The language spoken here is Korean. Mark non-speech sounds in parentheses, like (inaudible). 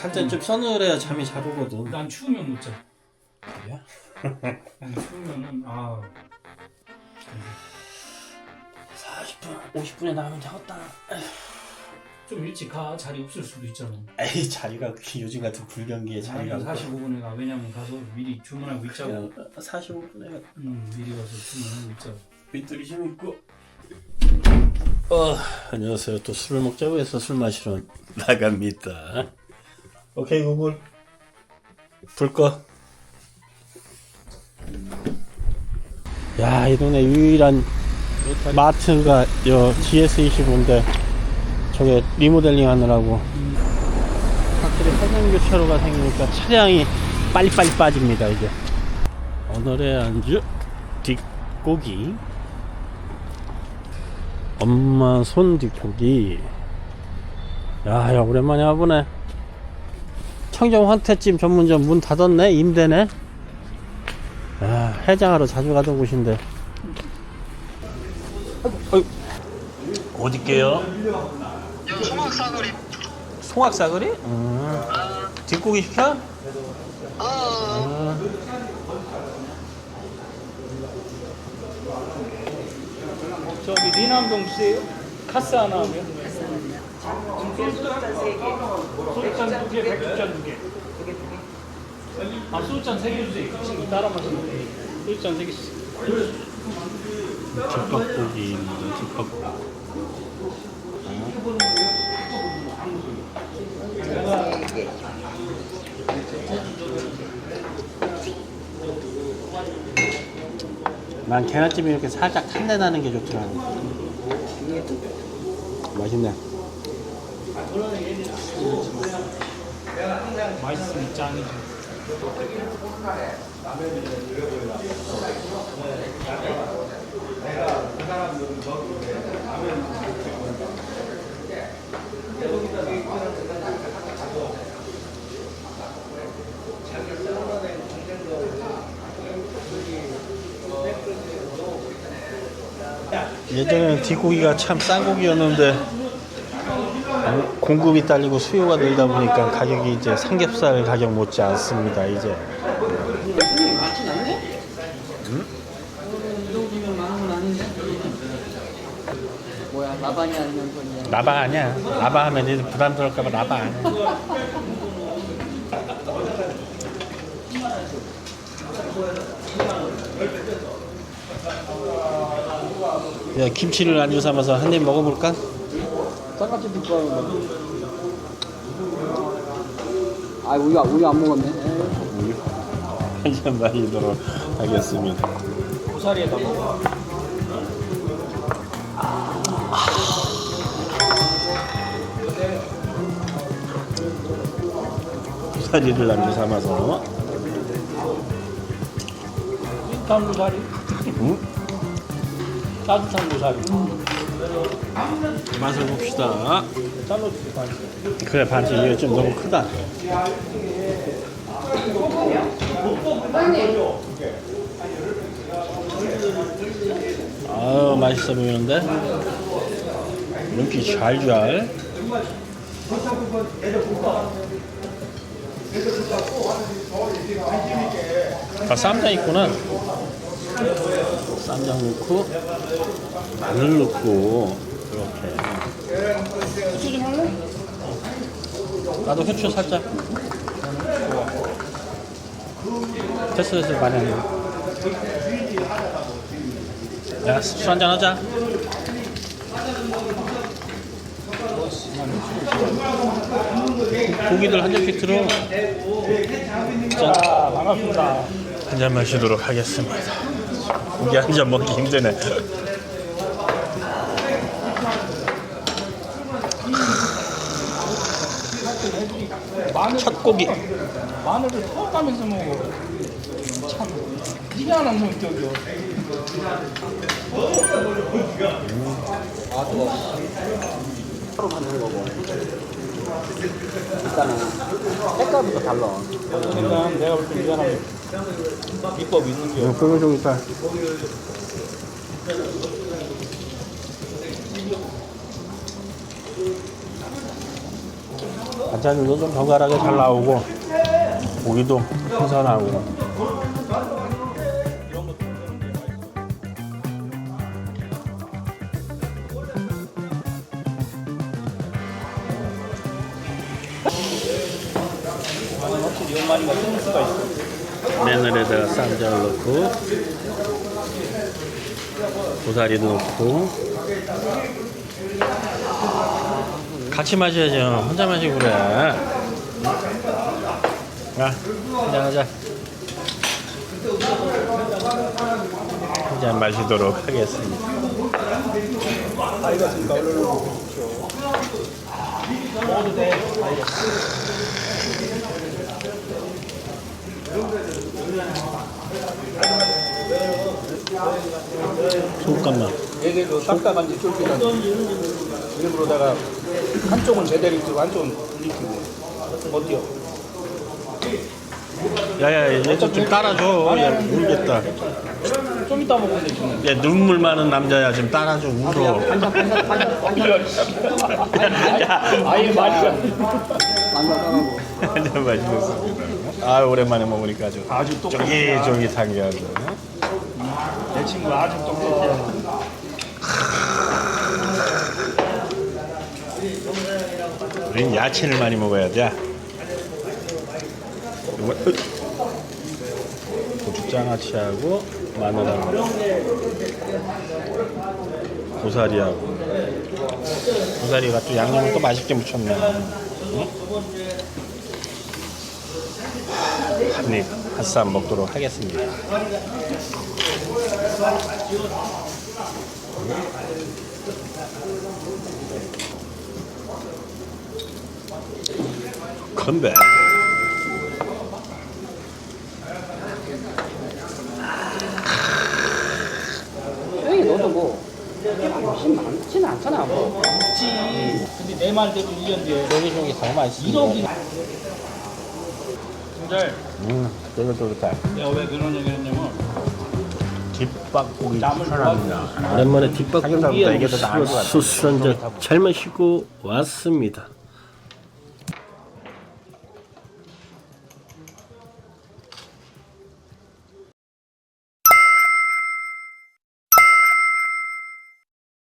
잘때좀 서늘해야 잠이 잘 오거든. 난 추우면 못 자. 그래요? (laughs) 난 추우면은 아 40분, 50분에 나가면 되겠다. 좀 일찍 가 자리 없을 수도 있잖아. 에이 자리가 그 요즘 같은 불경기에 자리가 자리가 45분에 가 왜냐면 가서 미리 주문하고 있자고. 그냥 45분에 음 미리 가서 주문하고 있자고. 밑들이 좀 있고. 어 안녕하세요. 또 술을 먹자고 해서 술 마시러 나갑니다. 오케이 구글. 불 꺼. 야 이 동네 유일한 마트가 여 GS25인데 저게 리모델링 하느라고. 확실히 해상 교차로가 생기니까 차량이 빨리빨리 빠집니다 이제. 오늘의 안주 뒷고기. 엄마 손 뒷고기. 야, 야 오랜만에 와보네 청정 황태찜 전문점 문 닫았네 임대네 야, 해장하러 자주 가던 곳인데 어디게요? 소막사거리 송악사거리? 음. 뒷고기 시켜? 어 저기 리남동 씨예요? 카스 하나 하면? 소주잔 두 개, 백주잔 두 개. 아 소주잔 세개 주세요. 친구 따라 마시면 돼. 소주잔 세 개씩. 뒷밥고기입니다 뒷밥고기 난 계란찜이 이렇게 살짝 탄내 나는 게 좋더라고 맛있네 맛있으면 짱이지. 예전에는 뒷고기가 참 싼 고기였는데 어, 공급이 딸리고 수요가 늘다 보니까 가격이 이제 삼겹살 가격 못지 않습니다 이제? 뭐야, 라반이 아니면 뭐냐? 라바 아니야 라바 하면 이제 부담스러울까봐 라바 아니야 야, 김치를 안주 삼아서 한 입 먹어볼까? 쌍같이 듣고 하는 거. 아, 우리, 우리 안 먹었네. 에이. 한잔 마시도록 하겠습니다 고사리에다 먹어. 고사리를 안주 삼아서 따뜻한 고사리. 응? 따뜻한 고사리. 맛을 봅시다. 그래 반지 이게 좀 너무 크다. 아유 맛있어 보이는데? 이렇게 잘잘 아 쌈장 있구나 쌈장 넣고 마늘 넣고 이렇게 후추 좀 할래? 나도 후추 살짝. 됐어 됐어 많이 안 해. 야, 술 한잔 하자. 고기들 한 잔씩 들어. 짠. 아 반갑습니다. 한 잔 마시도록 하겠습니다. 고기 한잔 먹기 힘드네. 첫 고기. 마늘을 터가면서 먹어. 참 희한한 성격이야. 서로 만드는 거고. 일단은 색깔부터 달라. 그러니까 내가 볼때이 사람 비법이 있는 게. 그거 좀 있다. 반찬도 좀 정갈하게 잘 나오고 고기도 신선하고 확실히 연마니가 센스가 있어. 마늘에다가 쌈장을 넣고 고사리도 넣고 같이 마셔야죠 혼자 마시고 그래 야 한잔 하자 한잔 마시도록 하겠습니다 아이가 먹죠. 먹어도 돼. 소금간만. 얘기로 딱딱한지 쫄깃한지 일부러다가 한쪽은 제대로 익히고 한쪽은 불익히고. 어때요? 야야 얘좀 따라줘. 얘 울겠다. 좀 이따 먹으면 되지 얘 눈물 많은 남자야. 좀 따라줘 울어. 아예 따라고. 한잔 마시겠습니다. 아 오랜만에 먹으니까 아주 아주 똑똑해. 쫄깃쫄깃한 게 아주. 내 친구 아주 똑똑해 우린 야채를 많이 먹어야 돼. 이거, 으. 고추장아찌하고 마늘하고 고사리하고 고사리가 또 양념을 또 맛있게 묻혔네. 응? 한입 한쌈 먹도록 하겠습니다. 건배. 형이 너도 뭐 많진 많지는 않잖아 뭐. 그치 근데 내 말대로 1년 뒤에 쫄깃쫄깃 더 맛있어. 1억이 근데 음, 쫄깃쫄깃해. 내가 왜 그런 얘기를 했냐면 뒷박고기 남을 추천합니다. 오랜만에 뒷박고기에 한잔 잘 마시고 왔습니다.